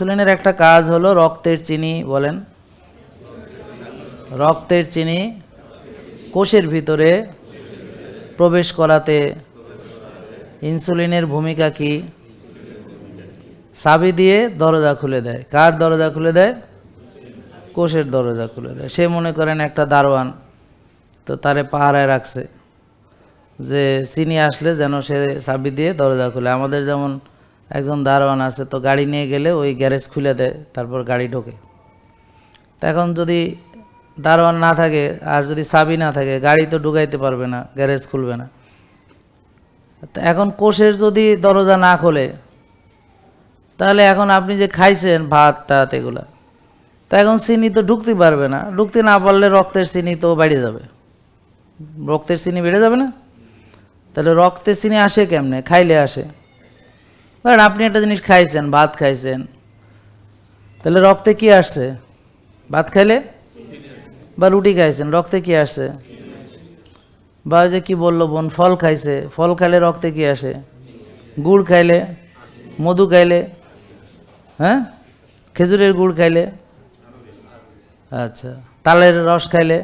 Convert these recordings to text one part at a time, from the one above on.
ইনসুলিনের একটা কাজ হলো রক্তের চিনি, বলেন। রক্তের চিনি কোষের ভিতরে প্রবেশ করাতে ইনসুলিনের ভূমিকা কি? সাবি দিয়ে দরজা খুলে দেয়। কার দরজা খুলে দেয়? কোষের দরজা খুলে দেয়। সে মনে করেন একটা দারোয়ান, তো তারে পাহারায় রাখছে যে, চিনি আসলে যেন সে সাবি দিয়ে দরজা খুলে। আমাদের যেমন একজন দারোয়ান আছে, তো গাড়ি নিয়ে গেলে ওই গ্যারেজ খুলে দেয়, তারপর গাড়ি ঢোকে। এখন যদি দারোয়ান না থাকে, আর যদি চাবি না থাকে, গাড়ি তো ঢুকাইতে পারবে না, গ্যারেজ খুলবে না। তা এখন কোষের যদি দরজা না খোলে, তাহলে এখন আপনি যে খাইছেন ভাত, টাত এগুলা, তা এখন চিনি তো ঢুকতে পারবে না। ঢুকতে না পারলে রক্তের চিনি তো বেড়ে যাবে। রক্তের চিনি বেড়ে যাবে না? তাহলে রক্তের চিনি আসে কেমনে? খাইলে আসে। ধরেন আপনি একটা জিনিস খাইছেন, ভাত খাইছেন, তাহলে রক্তে কি আসছে? ভাত খাইলে? বা রুটি খাইছেন, রক্তে কি আসছে? বা যে কি বলল বোন, ফল খাইছে, ফল খাইলে রক্তে কি আসে? গুড় খাইলে, মধু খাইলে হ্যাঁ? খেজুরের গুড় খাইলে আচ্ছা তালের রস খাইলে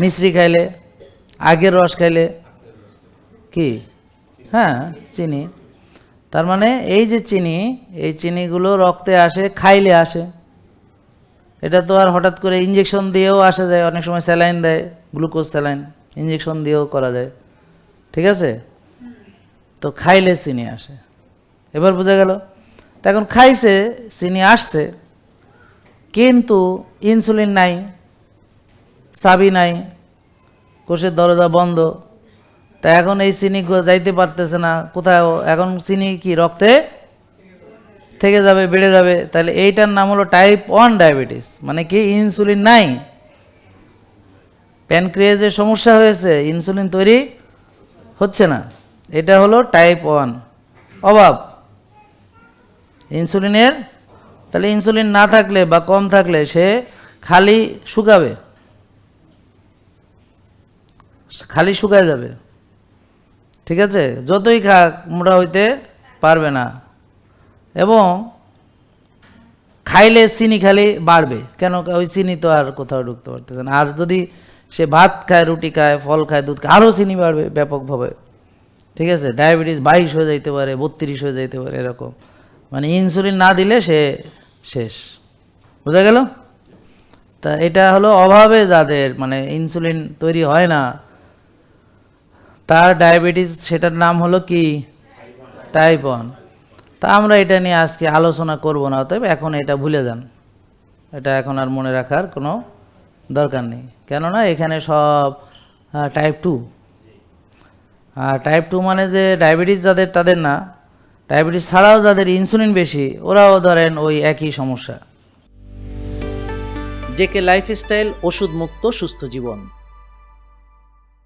মিশ্রি খাইলে, আগের রস খাইলে, কি? হ্যাঁ চিনি। তার মানে এই যে চিনি, এই চিনিগুলো রক্তে আসে, খাইলে আসে। এটা তো আর হঠাৎ করে ইঞ্জেকশন দিয়েও আসা যায়, অনেক সময় স্যালাইন দেয় গ্লুকোজ স্যালাইন ইঞ্জেকশন দিয়েও করা যায়। ঠিক আছে? তো খাইলে চিনি আসে। এবার বোঝা গেল। তো এখন খাইছে, চিনি আসছে, কিন্তু ইনসুলিন নাই, চাবি নাই, কোষের দরজা বন্ধ তা এখন এই চিনি যাইতে পারতেছে না। কোথাও এখন চিনি কি, রক্তে থেকে যাবে, বেড়ে যাবে? তাহলে এইটার নাম হলো টাইপ ওয়ান ডায়াবেটিস মানে কি ইনসুলিন নাই? প্যানক্রিয়াজের সমস্যা হয়েছে ইনসুলিন তৈরি হচ্ছে না। এটা হলো টাইপ ওয়ান অভাব। ইনসুলিনের তাহলে ইনসুলিন না থাকলে বা কম থাকলে সে খালি শুকাবে। খালি শুকায় যাবে। ঠিক আছে? যতই খাক, মোটা হইতে পারবে না। এবং খাইলে চিনি খালি বাড়বে। কেন? ওই চিনি তো আর কোথাও ঢুকতে পারতেছে না। আর যদি সে ভাত খায়, রুটি খায়, ফল খায়, দুধ খায়, আরও চিনি বাড়বে ব্যাপকভাবে। ঠিক আছে? ডায়াবেটিস বাইশ হয়ে যাইতে পারে, বত্রিশ হয়ে যাইতে পারে, এরকম। মানে ইনসুলিন না দিলে সে শেষ। বোঝা গেল? তা এটা হলো অভাবে যাদের মানে ইনসুলিন তৈরি হয় না তার ডায়াবেটিস সেটার নাম হলো কি? টাইপ ওয়ান তা আমরা এটা নিয়ে আজকে আলোচনা করব না, অতএব এখন এটা ভুলে যান। এটা এখন আর মনে রাখার কোনো দরকার নেই। কেননা এখানে সব টাইপ টু আর টাইপ টু মানে যে ডায়াবেটিস যাদের তাদের না, ডায়াবেটিস ছাড়াও যাদের ইনসুলিন বেশি, ওরাও ধরেন ওই একই সমস্যা। জেকে লাইফস্টাইল ওষুধ মুক্ত সুস্থ জীবন।